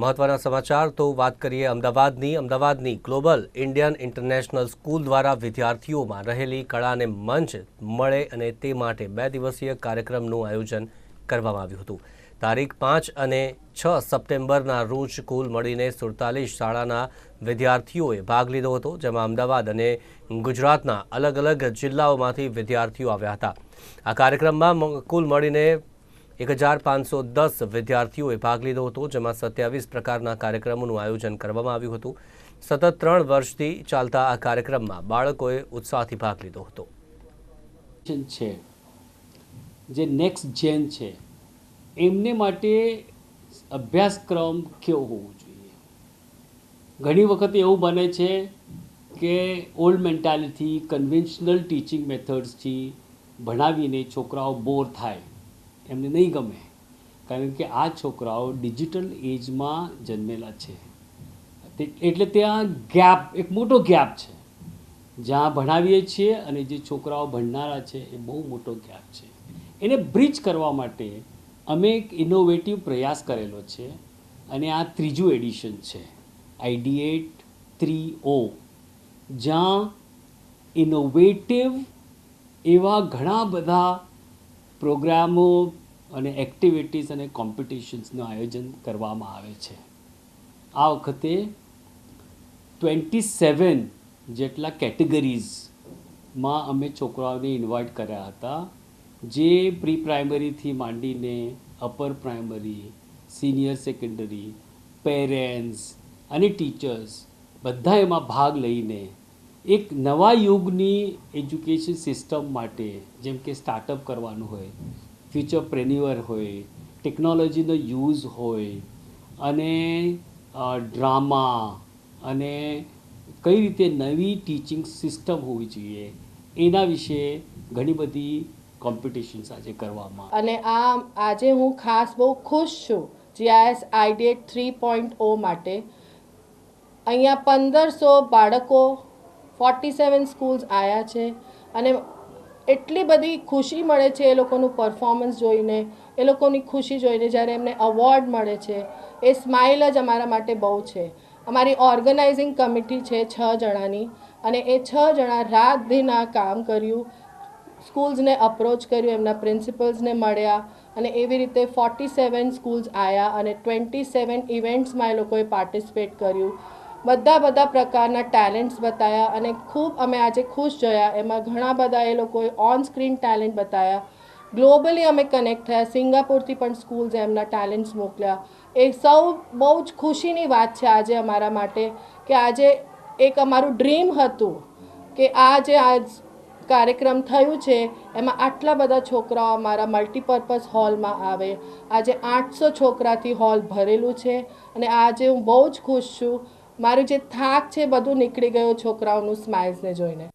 મહત્વના સમાચાર તો વાત કરીએ અમદાવાદની. અમદાવાદની ગ્લોબલ ઇન્ડિયન ઇન્ટરનેશનલ સ્કૂલ દ્વારા વિદ્યાર્થીઓમાં રહેલી કળાને મંચ મળે અને તે માટે બે દિવસીય કાર્યક્રમનું આયોજન કરવામાં આવ્યું હતું. તારીખ પાંચ અને છ સપ્ટેમ્બરના રોજ કુલ મળીને સુડતાલીસ શાળાના વિદ્યાર્થીઓએ ભાગ લીધો હતો, જેમાં અમદાવાદ અને ગુજરાતના અલગ અલગ જિલ્લાઓમાંથી વિદ્યાર્થીઓ આવ્યા હતા. આ કાર્યક્રમમાં કુલ મળીને એક હજાર પાંચસો દસ વિદ્યાર્થીઓએ ભાગ લીધો હતો, જેમાં સત્યાવીસ પ્રકારના કાર્યક્રમોનું આયોજન કરવામાં આવ્યું હતું. સતત ત્રણ વર્ષથી ચાલતા આ કાર્યક્રમમાં બાળકોએ ઉત્સાહથી ભાગ લીધો હતો. છે. જે નેક્સ્ટ જેન છે, એમને માટે અભ્યાસક્રમ કેવો હોવો જોઈએ? ઘણી વખત એવું બને છે કે ઓલ્ડ મેન્ટાલિટી કન્વેન્શનલ ટીચિંગ મેથડ્સથી ભણાવીને છોકરાઓ બોર થાય. એમને નહીં ગમે. કારણ કે આ છોકરાઓ ડિજિટલ એજમાં જન્મેલા છે. એટલે ત્યાં ગેપ, એક મોટો ગેપ છે. જ્યાં ભણાવીએ છીએ અને જે છોકરાઓ ભણનારા છે, એ બહુ મોટો ગેપ છે. એને બ્રિજ કરવા માટે અમે એક ઇનોવેટિવ પ્રયાસ કરેલો છે અને આ ત્રીજું એડિશન છે. આઈડીએટ થ્રી ઓ, જ્યાં ઇનોવેટિવ એવા ઘણા બધા પ્રોગ્રામો અને એક્ટિવિટીઝ અને કોમ્પિટિશન્સનું આયોજન કરવામાં આવે છે. આ વખતે ટ્વેન્ટી સેવન જેટલા કેટેગરીઝમાં અમે છોકરાઓને ઇન્વાઇટ કર્યા હતા, જે પ્રી પ્રાઇમરીથી માંડીને upper primary senior secondary parents અને ટીચર્સ બધા એમાં ભાગ લઈને એક નવા યુગની એજ્યુકેશન સિસ્ટમ માટે, જેમ કે સ્ટાર્ટઅપ કરવાનું હોય ફ્યુચર પ્રેન્યુઅર હોય ટેકનોલોજીનો યુઝ હોય, અને ડ્રામા અને કઈ રીતે નવી ટીચિંગ સિસ્ટમ હોવી જોઈએ, એના વિશે ઘણી બધી કોમ્પિટિશન્સ આજે કરવામાં અને આ આજે હું ખાસ બહુ ખુશ છું GIS ideate three point O માટે. અહીંયા પંદરસો બાળકો ફોર્ટી સેવન સ્કૂલ્સ આવ્યા છે, અને એટલી બધી ખુશી મળે છે એ લોકોનું પરફોર્મન્સ જોઈને, એ લોકોની ખુશી જોઈને જ્યારે એમને અવોર્ડ મળે છે, એ સ્માઇલ જ અમારા માટે બહુ છે. અમારી ઓર્ગેનાઇઝિંગ કમિટી છે છ જણાની અને એ છ જણા રાત દિન આ કામ કર્યું. સ્કૂલ્સને અપ્રોચ કર્યું, એમના પ્રિન્સિપલ્સને મળ્યા અને એવી રીતે ફોર્ટી સેવન સ્કૂલ્સ આવ્યા અને ટ્વેન્ટી સેવન ઇવેન્ટ્સમાં એ લોકોએ પાર્ટિસિપેટ કર્યું. બધા બધા પ્રકારના ટેલેન્ટ્સ બતાવ્યા અને ખૂબ અમે આજે ખુશ જોયા. એમાં ઘણા બધા એ લોકોએ ઓન સ્ક્રીન ટેલેન્ટ બતાવ્યા ગ્લોબલી અમે કનેક્ટ થયા. સિંગાપુરથી પણ સ્કૂલ્સ એમના ટેલેન્ટ્સ મોકલ્યા. એ સૌ બહુ જ ખુશીની વાત છે આજે અમારા માટે કે આજે એક અમારું ડ્રીમ હતું કે આ જે આજ કાર્યક્રમ થયું છે. એમાં આટલા બધા છોકરાઓ અમારા મલ્ટીપર્પઝ હોલમાં આવે. આજે આઠસો છોકરાથી હોલ ભરેલું છે અને આજે હું બહુ જ ખુશ છું. મારું જે થાક છે બધું નીકળી ગયો છોકરાઓનું સ્માઇલ્સને જોઈને.